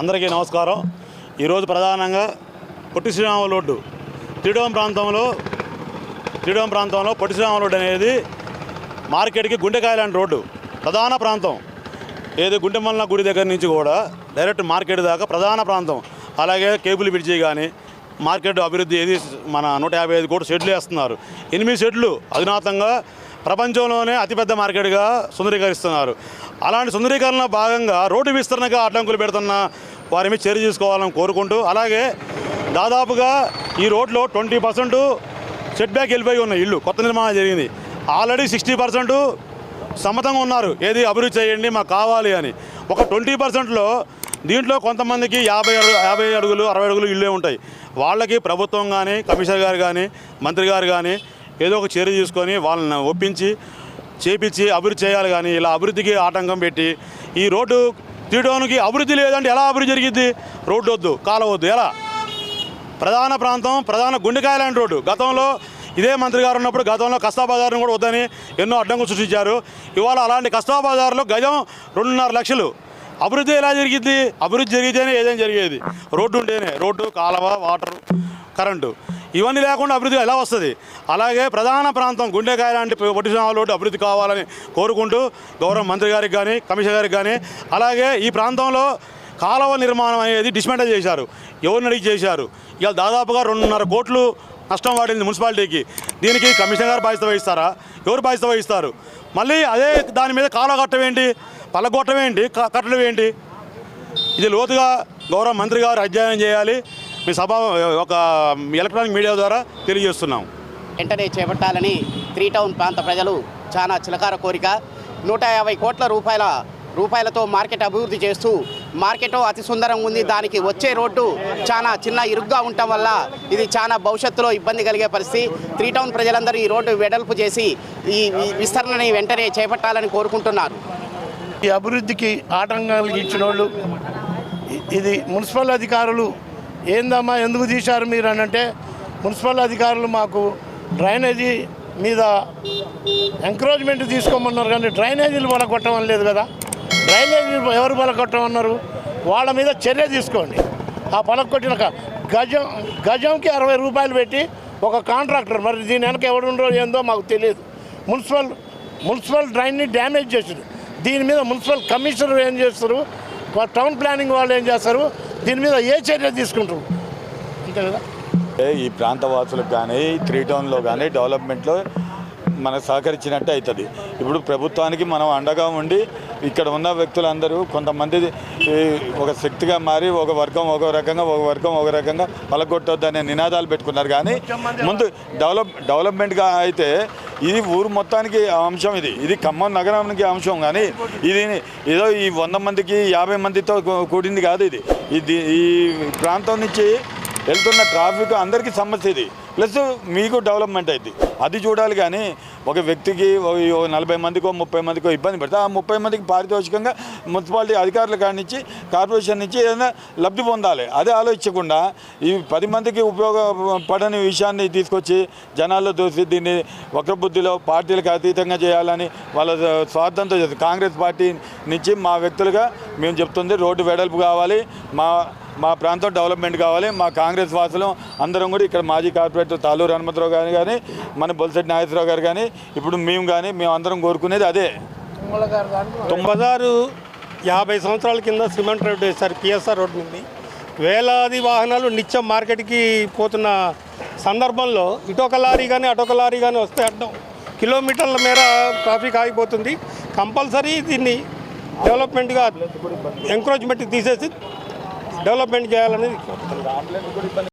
అందరికీ నమస్కారం. ఈరోజు ప్రధానంగా పొట్టి శ్రీరామ రోడ్డు. త్రిడోం ప్రాంతంలో త్రిడోం ప్రాంతంలో పొట్టి శ్రీరామ రోడ్డు అనేది మార్కెట్కి గుండెకాయ లాంటి రోడ్డు. ప్రధాన ప్రాంతం. ఏది గుండెమల్ల గుడి దగ్గర నుంచి కూడా డైరెక్ట్ మార్కెట్ దాకా ప్రధాన ప్రాంతం. అలాగే కేబుల్ బ్రిడ్జి కానీ మార్కెట్ అభివృద్ధి ఏది మన నూట యాభై ఐదు కోట్లు షెడ్లు వేస్తున్నారు. ఎనిమిది షెడ్లు అధునాతంగా ప్రపంచంలోనే అతిపెద్ద మార్కెట్గా సుందరీకరిస్తున్నారు. అలాంటి సుందరీకరణ భాగంగా రోడ్డు విస్తరణగా అడ్డంకులు పెడుతున్న వారి మీద చర్య తీసుకోవాలని కోరుకుంటూ అలాగే దాదాపుగా ఈ రోడ్లో ట్వంటీ పర్సెంట్ సెట్ బ్యాక్ వెళ్ళిపోయి ఉన్న ఇల్లు కొత్త నిర్మాణం జరిగింది. ఆల్రెడీ సిక్స్టీ పర్సెంట్ సమ్మతంగా ఉన్నారు. ఏది అభివృద్ధి చేయండి మాకు కావాలి అని. ఒక ట్వంటీ పర్సెంట్లో దీంట్లో కొంతమందికి యాభై అడుగు యాభై అడుగులు అరవై అడుగులు ఇళ్ళే ఉంటాయి. వాళ్ళకి ప్రభుత్వం కానీ కమిషనర్ గారు కానీ మంత్రి గారు కానీ ఏదో ఒక చర్య తీసుకొని వాళ్ళని ఒప్పించి చేపించి అభివృద్ధి చేయాలి కానీ ఇలా అభివృద్ధికి ఆటంకం పెట్టి ఈ రోడ్డు తీయడానికి అభివృద్ధి లేదంటే ఎలా అభివృద్ధి జరిగిద్ది రోడ్డు వద్దు కాలవద్దు ఎలా? ప్రధాన ప్రాంతం ప్రధాన గుండెకాయ లాంటి రోడ్డు. గతంలో ఇదే మంత్రి గారు ఉన్నప్పుడు గతంలో కస్తా కూడా వద్దని ఎన్నో అడ్డంకులు సృష్టించారు. ఇవాళ అలాంటి కస్తా బజార్లో గజం రెండున్నర లక్షలు. అభివృద్ధి ఎలా జరిగింది? అభివృద్ధి జరిగితేనే ఏదైనా జరిగేది. రోడ్డు ఉంటేనే. రోడ్డు కాలువ వాటర్ కరెంటు. ఇవన్నీ లేకుండా అభివృద్ధి ఎలా వస్తుంది? అలాగే ప్రధాన ప్రాంతం గుండెకాయ లాంటి పొట్టిశ్రామ అభివృద్ధి కావాలని కోరుకుంటూ గౌరవ మంత్రి గారికి కానీ కమిషనర్ గారికి కానీ అలాగే ఈ ప్రాంతంలో కాలువ నిర్మాణం అనేది డిస్మెంటల్ చేశారు. ఎవరిని అడిగి చేశారు? ఇవాళ దాదాపుగా రెండున్నర కోట్లు నష్టం వాడింది మున్సిపాలిటీకి. దీనికి కమిషనర్ గారు బాధ్యత వహిస్తారా? ఎవరు బాధ్యత వహిస్తారు? మళ్ళీ అదే దాని మీద కాలువ కట్టవేంటి పల్లగొట్టం ఏంటి? క- కట్టడం ఏంటి? ఇది లోతుగా గౌరవ మంత్రి గారు అధ్యయనం చేయాలి. మీ సభ ఒక ఎలక్ట్రానిక్ మీడియా ద్వారా తెలియజేస్తున్నాం. వెంటనే చేపట్టాలని త్రీ టౌన్ ప్రాంత ప్రజలు చాలా చిలకార కోరిక. నూట యాభై కోట్ల రూపాయల రూపాయలతో మార్కెట్ అభివృద్ధి చేస్తూ మార్కెట్ అతి సుందరంగా ఉంది. దానికి వచ్చే రోడ్డు చాలా చిన్న ఇరుగ్గా ఉండటం వల్ల ఇది చాలా భవిష్యత్తులో ఇబ్బంది కలిగే పరిస్థితి. త్రీ టౌన్ ప్రజలందరూ ఈ రోడ్డు వెడల్పు చేసి ఈ ఈ విస్తరణని వెంటనే చేపట్టాలని కోరుకుంటున్నారు. ఈ అభివృద్ధికి ఆటంకాలు ఇచ్చిన వాళ్ళు ఇది మున్సిపల్ అధికారులు ఏందమ్మా ఎందుకు తీశారు మీరు అని అంటే మున్సిపల్ అధికారులు మాకు డ్రైనేజీ మీద ఎంకరేజ్మెంట్ తీసుకోమన్నారు కానీ డ్రైనేజీలు బలకొట్టమని లేదు కదా. డ్రైనేజీలు ఎవరు బలకొట్టమన్నారు వాళ్ళ మీద చర్య తీసుకోండి. ఆ పలకొట్టిన కొట్టినాక గజం గజంకి అరవై రూపాయలు పెట్టి ఒక కాంట్రాక్టర్ మరి దీని వెనక ఎవడు ఉండో ఏందో మాకు తెలియదు. మున్సిపల్ మున్సిపల్ డ్రైన్ని డ్యామేజ్ చేసింది. దీని మీద మున్సిపల్ కమిషనర్ ఏం చేస్తారు? టౌన్ ప్లానింగ్ వాళ్ళు ఏం చేస్తారు? దీని మీద ఏ చర్య తీసుకుంటారు? అంతే కదా? ఈ ప్రాంత వాసులకు కానీ త్రీ టౌన్లో కానీ డెవలప్మెంట్లో మనకు సహకరించినట్టు అవుతుంది. ఇప్పుడు ప్రభుత్వానికి మనం అండగా ఉండి ఇక్కడ ఉన్న వ్యక్తులందరూ కొంతమంది ఒక శక్తిగా మారి ఒక వర్గం ఒక రకంగా ఒక వర్గం ఒక రకంగా పలగొట్టొద్దనే నినాదాలు పెట్టుకున్నారు. కానీ ముందు డెవలప్ డెవలప్మెంట్గా అయితే ఇది ఊరు మొత్తానికి అంశం ఇది. ఇది ఖమ్మం నగరానికి అంశం కానీ ఇది ఏదో ఈ వంద మందికి యాభై మందితో కూడింది కాదు ఇది. ఇది ఈ ప్రాంతం నుంచి వెళ్తున్న ట్రాఫిక్ అందరికీ సమస్య ఇది. ప్లస్ మీకు డెవలప్మెంట్ అయింది. అది చూడాలి కానీ ఒక వ్యక్తికి ఓ నలభై మందికో ముప్పై మందికో ఇబ్బంది పెడితే. ఆ ముప్పై మందికి పారితోషికంగా మున్సిపాలిటీ అధికారుల కాడి నుంచి కార్పొరేషన్ నుంచి ఏదైనా లబ్ధి పొందాలి. అదే ఆలోచించకుండా ఈ పది మందికి ఉపయోగపడని విషయాన్ని తీసుకొచ్చి జనాల్లో దోసి దీన్ని వక్రబుద్ధిలో పార్టీలకు అతీతంగా చేయాలని వాళ్ళ స్వార్థంతో కాంగ్రెస్ పార్టీ నుంచి మా వ్యక్తులుగా మేము చెప్తుంది రోడ్డు వెడల్పు కావాలి. మా మా ప్రాంతం డెవలప్మెంట్ కావాలి. మా కాంగ్రెస్ వాసులం అందరం కూడా ఇక్కడ మాజీ కార్పొరేటర్ తాలూరు హనుమంతరావు గారు కానీ మన బొలిశెట్టి నాగేశ్వరరావు గారు కానీ ఇప్పుడు మేము కానీ మేము అందరం కోరుకునేది అదే. తొంభదారు యాభై సంవత్సరాల కింద సిమెంట్ రోడ్డు వేశారు పిఎస్ఆర్ రోడ్డు నుండి. వేలాది వాహనాలు నిత్యం మార్కెట్కి పోతున్న సందర్భంలో ఇటొక లారీ కానీ అటొక లారీ కానీ వస్తే అడ్డం కిలోమీటర్ల మేర ట్రాఫిక్ ఆగిపోతుంది. కంపల్సరీ దీన్ని డెవలప్మెంట్గా ఎంకరేజ్మెంట్ తీసేసి డెవలప్మెంట్ చేయాలనేది